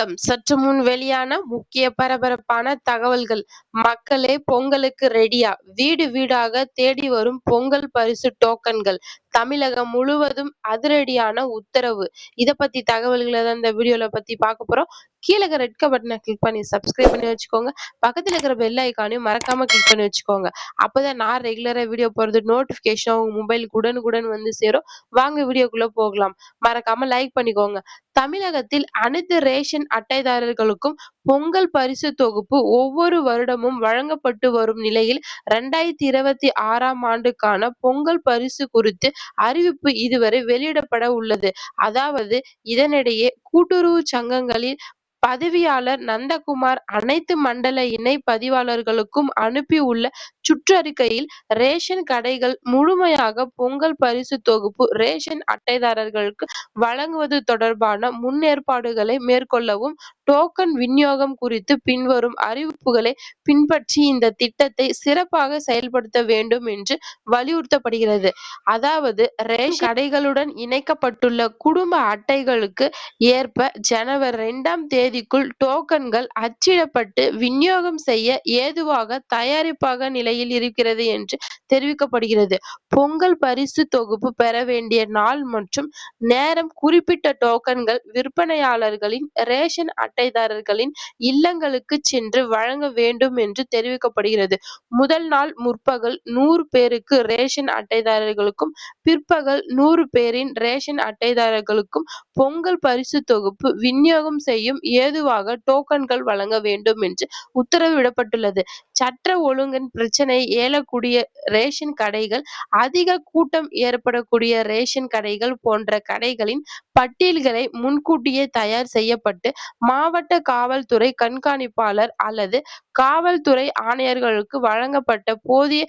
வணக்கம். சற்று முன் வெளியான முக்கிய பரபரப்பான தகவல்கள். மக்களே பொங்கலுக்கு ரெடியா வீடு வீடாக தேடி வரும் பொங்கல் பரிசு டோக்கன்கள் தமிழகம் முழுவதும் அதிரடியான உத்தரவு. இத பத்தி தகவல்களை தான் இந்த வீடியோல பத்தி பார்க்க போறோம். கீழே ரெட் பட்டனை கிளிக் பண்ணி சப்ஸ்கிரைப் பண்ணி வச்சுக்கோங்க. பக்கத்துல இருக்கிற பெல் ஐக்கானையும் மறக்காம கிளிக் பண்ணி வச்சுக்கோங்க. அப்பதான் நான் ரெகுலரா வீடியோ போறது நோட்டிபிகேஷன் உங்க மொபைலுக்கு உடனுக்குடன் வந்து சேரும். வாங்க வீடியோக்குள்ள போகலாம். மறக்காம லைக் பண்ணிக்கோங்க. தமிழகத்தில் அனைத்து ரேஷன் அட்டைதாரர்களுக்கும் பொங்கல் பரிசு தொகுப்பு ஒவ்வொரு வருடமும் வழங்கப்பட்டு வரும் நிலையில் இரண்டாயிரத்தி இருபத்தி ஆறாம் ஆண்டுக்கான பொங்கல் பரிசு குறித்து அறிவிப்பு இதுவரை வெளியிடப்பட உள்ளது. அதாவது இதனிடையே கூட்டுறவு சங்கங்களில் பதவியாளர் நந்தகுமார் அனைத்து மண்டல இணை பதிவாளர்களுக்கும் அனுப்பியுள்ள சுற்றறிக்கையில் ரேஷன் கடைகள் முழுமையாக பொங்கல் பரிசு தொகுப்பு ரேஷன் அட்டைதாரர்களுக்கு வழங்குவது தொடர்பான முன்னேற்பாடுகளை மேற்கொள்ளவும் டோக்கன் விநியோகம் குறித்து பின்வரும் அறிவிப்புகளை பின்பற்றி இந்த திட்டத்தை சிறப்பாக செயல்படுத்த வேண்டும் என்று வலியுறுத்தப்படுகிறது. அதாவது ரேஷன் கடைகளுடன் இணைக்கப்பட்டுள்ள குடும்ப அட்டைகளுக்கு ஏற்ப ஜனவரி இரண்டாம் தேதிக்குள் டோக்கன்கள் அச்சிடப்பட்டு விநியோகம் செய்ய ஏதுவாக தயாரிப்பாக நிலையில் இருக்கிறது என்று தெரிவிக்கப்படுகிறது. பொங்கல் பரிசு தொகுப்பு பெற வேண்டிய நாள் மற்றும் நேரம் குறிப்பிட்ட டோக்கன்கள் விற்பனையாளர்களின் ரேஷன் அட்டைதாரர்களின் இல்லங்களுக்கு சென்று வழங்க வேண்டும் என்று தெரிவிக்கப்படுகிறது. முதல் நாள் முற்பகல் நூறு பேருக்கு ரேஷன் அட்டைதாரர்களுக்கும் பிற்பகல் நூறு பேரின் ரேஷன் அட்டைதாரர்களுக்கும் பொங்கல் பரிசு தொகுப்பு விநியோகம் செய்யும் ஏதுவாக டோக்கன்கள் வழங்க வேண்டும் என்று உத்தரவிடப்பட்டுள்ளது. சட்ட ஒழுங்கின் பிரச்சனை ஏலக்கூடிய ரேஷன் கடைகள் அதிக கூட்டம் ஏற்படக்கூடிய ரேஷன் கடைகள் போன்ற கடைகளின் பட்டியல்களை முன்கூட்டியே தயார் செய்யப்பட்டு மாவட்ட காவல்துறை கண்காணிப்பாளர் அல்லது காவல்துறை ஆணையர்களுக்கு வழங்கப்பட்ட போதிய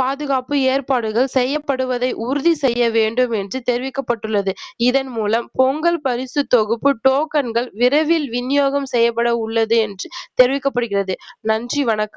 பாதுகாப்பு ஏற்பாடுகள் செய்யப்படுவதை உறுதி செய்ய வேண்டும் என்று தெரிவிக்கப்பட்டுள்ளது. இதன் மூலம் பொங்கல் பரிசு தொகுப்பு டோக்கன்கள் விரைவில் விநியோகம் செய்யப்பட உள்ளது என்று தெரிவிக்கப்படுகிறது. நன்றி வணக்கம்.